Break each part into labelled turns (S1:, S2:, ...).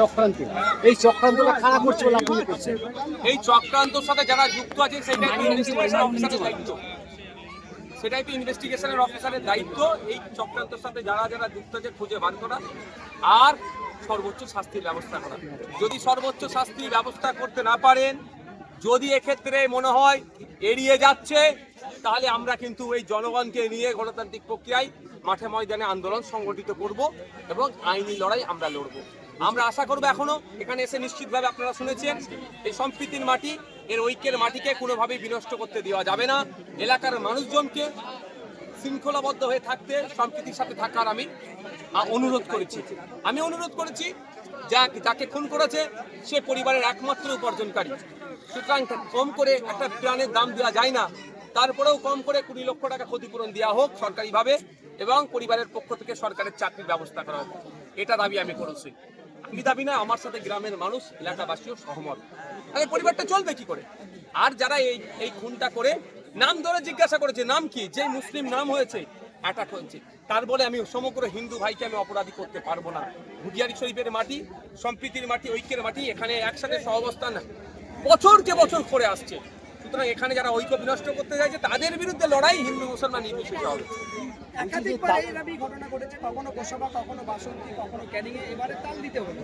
S1: চক্রান্ত। এই চক্রান্তটা খারাপ করছে বলে আপনি করছেন?
S2: এই চক্রান্তর সাথে যারা যুক্ত আছে, সেটাই তো দায়িত্ব। সেটাই তো ইনভেস্টিগেশনের অফিসারের দায়িত্ব। এই চক্রান্তের সাথে যারা যারা যুক্ত আছে, খুঁজে বার করা আর সর্বোচ্চ শাস্তির ব্যবস্থা করা। যদি সর্বোচ্চ শাস্তির ব্যবস্থা করতে না পারেন, যদি এক্ষেত্রে মনে হয় এড়িয়ে যাচ্ছে, তাহলে আমরা কিন্তু এই জনগণকে নিয়ে গণতান্ত্রিক প্রক্রিয়ায় মাঠে ময়দানে আন্দোলন সংগঠিত করব এবং আইনি লড়াই আমরা লড়ব। আমরা আশা করব এখনও, এখানে এসে নিশ্চিতভাবে আপনারা শুনেছেন, এই সম্প্রীতির মাটি, এর ঐক্যের মাটিকে কোনোভাবেই বিনষ্ট করতে দেওয়া যাবে না। এলাকার মানুষজনকে শৃঙ্খলাবদ্ধ হয়ে থাকতে, সম্প্রীতির সাথে থাকার আমি অনুরোধ করেছি। আমি অনুরোধ করেছি যা যাকে খুন করেছে, সে পরিবারের একমাত্র উপার্জনকারী। সুতরাং কম করে একটা প্রাণের দাম দেওয়া যায় না। তারপরেও কম করে কুড়ি লক্ষ টাকা ক্ষতিপূরণ দেওয়া হোক সরকারিভাবে এবং পরিবারের পক্ষ থেকে সরকারের চাকরির ব্যবস্থা করা হোক। এটা দাবি আমি করেছি। আমি দাবি না আমার সাথে গ্রামের মানুষ, এলাকাবাসীও সহমত। তাহলে পরিবারটা চলবে কি করে? আর যারা এই এই খুনটা করে, নাম ধরে জিজ্ঞাসা করেছে, নাম কি? যে মুসলিম নাম হয়েছে অ্যাটাক হয়েছে তার বলে আমি সমগ্র হিন্দু ভাইকে আমি অপরাধী করতে পারব না। হুডিয়ারি শরীফের মাটি, সম্প্রীতির মাটি, ঐক্যের মাটি, এখানে একসাথে সহবস্থান বছরকে বছর করে আসছে। সুতরাং এখানে যারা ঐক্য বিনষ্ট করতে চাইছে, তাদের বিরুদ্ধে লড়াই হিন্দু মুসলমান নির্বিশেষে হবে।
S3: একাধিকবার এরকমই ঘটনা ঘটেছে কখনো গোসাবা কখনো বাসন্তী কখনো ক্যানিং এবারে তাল দিতে হলো।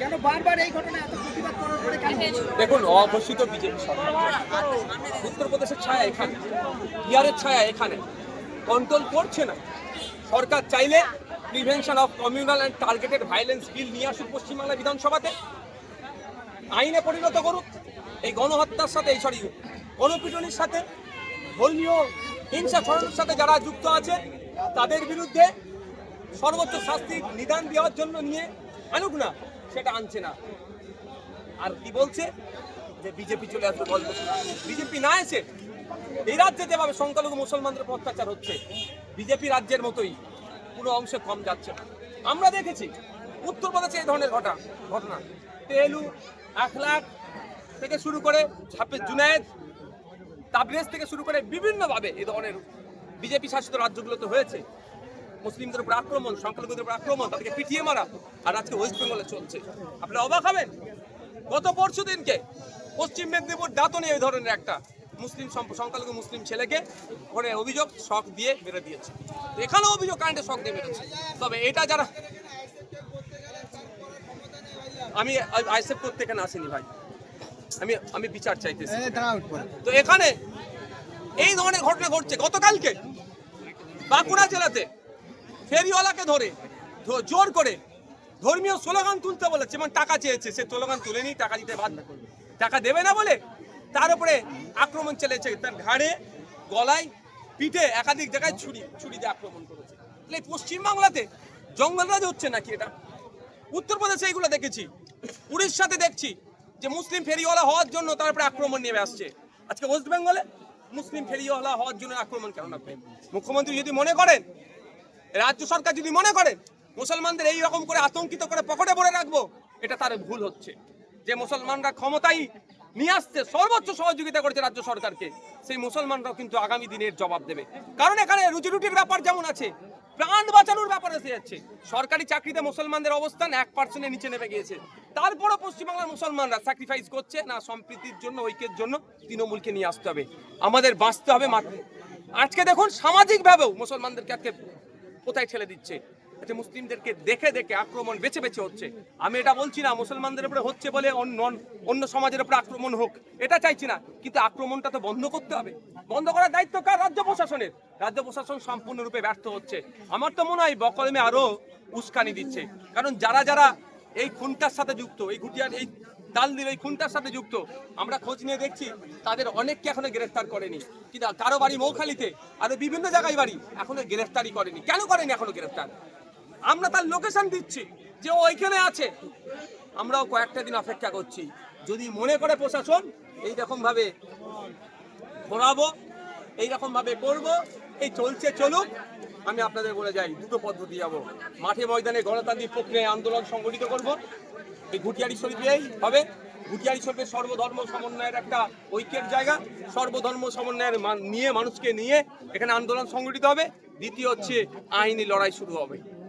S3: কেন বারবার এই ঘটনা এত প্রতিবাদ করার পরে
S2: দেখুন অঘোষিত বিজেপি সরকার। উত্তরপ্রদেশের ছায়া এখানে বিহারের ছায়া এখানে। কন্ট্রোল করছে না। সরকার চাইলে prevention of communal and targeted violence bill নিয়ে আসুক পশ্চিমবাংলা বিধানসভাতে। আইনে পরিণত করুক। এই গণহত্যার সাথে এই সরি গণপিটনির সাথে ধর্মীয় হিংসা ছড়ানোর সাথে যারা যুক্ত আছে, তাদের বিরুদ্ধে সর্বোচ্চ শাস্তি নিদান দেওয়ার জন্য নিয়ে আনুক না, সেটা আনছে না। আর কি বলছে? যে বিজেপি চলে আসবে গল্প বিজেপি না এসে এই রাজ্যে যেভাবে সংখ্যালঘু মুসলমানদের অত্যাচার হচ্ছে, বিজেপি রাজ্যের মতোই পুরো অংশে কম যাচ্ছে। আমরা দেখেছি উত্তরপ্রদেশে এই ধরনের ঘটনা ঘটনা। তেলু, এক লাখ থেকে শুরু করে ছাপে জুনায়েদ তাবরেজ থেকে শুরু করে বিভিন্নভাবে এই ধরনের বিজেপি শাসিত রাজ্যগুলোতে হয়েছে। মুসলিমদের উপর আক্রমণ, সংখ্যালঘুদের উপর আক্রমণ, তাদেরকে পিটিয়ে মারা আর আজকে ওয়েস্ট বেঙ্গলে চলছে। আপনারা অবাক হবেন? গত পরশু দিনকে পশ্চিম মেদিনীপুর দাঁতনে এই ধরনের একটা মুসলিম সংখ্যালঘু মুসলিম ছেলেকে ওখানে অভিযোগ শখ দিয়ে মেরে দিয়েছে। এখানেও অভিযোগ কারেন্টে শখ দিয়ে মেরেছে। তবে এটা যারা আমি আইসেফ করতে এখানে আসিনি ভাই। আমি আমি বিচার চাইতেছি। তো এখানে এই ধরনের ঘটনা ঘটছে। গতকালকে বাঁকুড়া জেলাতে ফেরিওয়ালাকে ধরে জোর করে ধর্মীয় স্লোগান তুলতে বলেছে এবং টাকা চেয়েছে। সে স্লোগান তুলেনি টাকা দিতে বাধ্য টাকা দেবে না বলে তার উপরে আক্রমণ চলেছে তার ঘাড়ে গলায় পিঠে একাধিক জায়গায় ছুরি ছুরি দিয়ে আক্রমণ করেছে। তাহলে পশ্চিমবাংলাতে জঙ্গলরাজ হচ্ছে নাকি এটা? উত্তরপ্রদেশে এইগুলো দেখেছি। উড়িষ্যাতে দেখছি। যে মুসলিম ফেরিওয়ালা হওয়ার জন্য তারপরে আক্রমণ নেমে আসছে। আজকে ওয়েস্ট বেঙ্গলে মুসলিম ফেরিওয়ালা হওয়ার জন্য আক্রমণ কেন নামবে মুখ্যমন্ত্রী যদি মনে করেন, রাজ্য সরকার যদি মনে করেন, মুসলমানদের এই রকম করে আতঙ্কিত করে পকেটে ভরে রাখব, এটা তার ভুল হচ্ছে। যে মুসলমানরা ক্ষমতায় নিয়ে আসতে সর্বোচ্চ সহযোগিতা করেছে রাজ্য সরকারকে, সেই মুসলমানরাও কিন্তু আগামী দিনের জবাব দেবে। কারণ এখানে রুজি রুটির ব্যাপার যেমন আছে প্রাণ বাঁচানোর ব্যাপার এসে যাচ্ছে। সরকারি চাকরিতে মুসলমানদের অবস্থান এক পার্সেন্টের নিচে নেমে গিয়েছে। তারপরও পশ্চিমবাংলার মুসলমানরা স্যাক্রিফাইস করছে, না, সম্প্রীতির জন্য, ঐক্যের জন্য তৃণমূলকে নিয়ে আসতে হবে। আমাদের বাঁচতে হবে আজকে দেখুন সামাজিকভাবেও মুসলমানদেরকে আজকে কোথায় ঠেলে দিচ্ছে। আচ্ছা মুসলিমদেরকে দেখে দেখে আক্রমণ বেছে বেছে হচ্ছে। আমি এটা বলছি না, মুসলমানদের উপরে হচ্ছে বলে অন্য অন্য সমাজের উপরে আক্রমণ হোক, এটা চাইছি না। কিন্তু আক্রমণটা তো বন্ধ করতে হবে। বন্ধ করার দায়িত্ব কার? রাজ্য প্রশাসনের। রাজ্য প্রশাসন সম্পূর্ণরূপে ব্যর্থ হচ্ছে। আমার তো মনে হয় বকলমে আরও উস্কানি দিচ্ছে। কারণ যারা যারা এই খুনটার সাথে যুক্ত, এই ঘুটিয়ার, এই দালদির এই খুনটার সাথে যুক্ত, আমরা খোঁজ নিয়ে দেখছি তাদের অনেককে এখনও গ্রেফতার করেনি। কিন্তু কারও বাড়ি মৌখালিতে, আরও বিভিন্ন জায়গায় বাড়ি এখনও গ্রেফতারই করেনি। কেন করেনি এখনও গ্রেফতার? আমরা তার লোকেশন দিচ্ছি যে ওইখানে আছে। আমরাও কয়েকটা দিন অপেক্ষা করছি। যদি মনে করে প্রশাসন এই রকম ভাবে ঘোরাবো এইরকম ভাবে করব, এই চলছে চলুক, আমি আপনাদের বলে যাই, দুটো পদ্ধতি যাব। মাঠে ময়দানে গণতান্ত্রিক প্রক্রিয়ায় আন্দোলন সংগঠিত করব। এই ঘুটিয়ারি শরীফেই হবে। ঘুটিয়ারি শরীফের সর্বধর্ম সমন্বয়ের একটা ঐক্যের জায়গা। সর্বধর্ম সমন্বয়ের মান- নিয়ে, মানুষকে নিয়ে এখানে আন্দোলন সংগঠিত হবে। দ্বিতীয় হচ্ছে আইনি লড়াই শুরু হবে।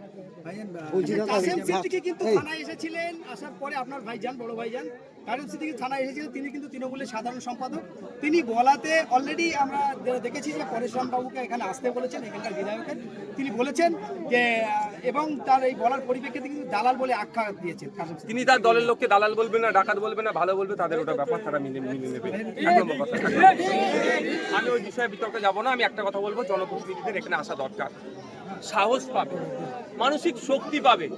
S3: কাসেম সিদ্দিকী কিন্তু থানায় এসেছিলেন আসার পরে আপনার ভাইজান বড় ভাইজান। কাসেম সিদ্দিকী থানায় এসেছিলেন তিনি কিন্তু তৃণমূলের সাধারণ সম্পাদক। তিনি বলাতে অলরেডি আমরা দেখেছি যে পরেশরাম বাবুকে এখানে আসতে বলেছেন, এখানকার বিধায়কের। তিনি বলেছেন যে, এবং তার এই বলার পরিপ্রেক্ষিতে কিন্তু দালাল বলে আখ্যা দিয়েছেন
S2: তিনি তার দলের লোককে দালাল বলবে না, ডাকাত বলবে না, ভালো বলবে, তাদের ওটা ব্যাপার, তারা মিলে মিলে নেবে। আমি ওই বিষয়ে বিতর্কে যাব না, আমি একটা কথা বলব, জনপ্রতিনিধিদের এখানে আসা দরকার। সাহস পাবে, মানসিক শক্তি পাবে।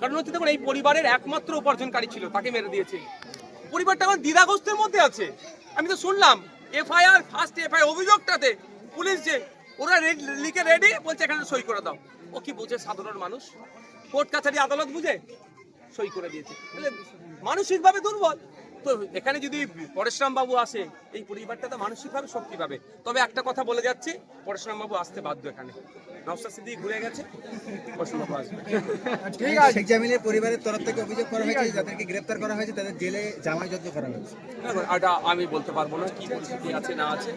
S2: কারণ হচ্ছে দেখুন, এই পরিবারের একমাত্র উপার্জনকারী ছিল, তাকে মেরে দিয়েছে। পরিবারটা আমার দ্বিধাগ্রস্তের মধ্যে আছে। আমি তো শুনলাম, এফআইআর ফার্স্ট এফআইআর অভিযোগটাতে পুলিশ যে, ওরা লিখে রেডি, বলছে এখানে সই করে দাও। ও কি বোঝে, সাধারণ মানুষ? কোর্ট কাছারি আদালত বুঝে? সই করে দিয়েছে। মানসিকভাবে দুর্বল। তো এখানে যদি পরেশরাম বাবু আসে এই পরিবারটা তো মানসিকভাবে শক্তি পাবে। তবে একটা কথা বলে যাচ্ছি পরেশরাম বাবু আসতে বাধ্য এখানে। নওশাদ সিদ্দিক ঘুরে গেছে পরেশরাম বাবু আসবে।
S4: শেখ জামিলের পরিবারের তরফ থেকে অভিযোগ করা হয়েছে যাদেরকে গ্রেপ্তার করা হয়েছে তাদের জেলে জামাই যজ্ঞ করা হয়েছে।
S2: ওটা আমি বলতে পারব না কি পরিস্থিতি আছে না আছে।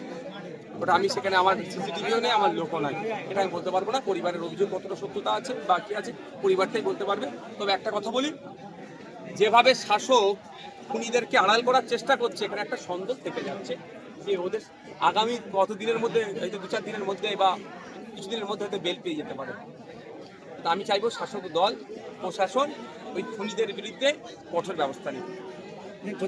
S2: ওটা আমি সেখানে আমার সিসিটিভিও নেই আমার লোকও নাই। এটা আমি বলতে পারব না পরিবারের অভিযোগ কতটা সত্যতা আছে বা কি আছে পরিবারটাই বলতে পারবে। তবে একটা কথা বলি যেভাবে শাসক খুনিদেরকে আড়াল করার চেষ্টা করছে, এখানে একটা সন্দেহ থেকে যাচ্ছে যে ওদের আগামী কত দিনের মধ্যে, হয়তো দু চার দিনের মধ্যে বা কিছুদিনের মধ্যে হয়তো বেল পেয়ে যেতে পারে। আমি চাইব শাসক দল প্রশাসন ওই খুনিদের বিরুদ্ধে কঠোর ব্যবস্থা নিক।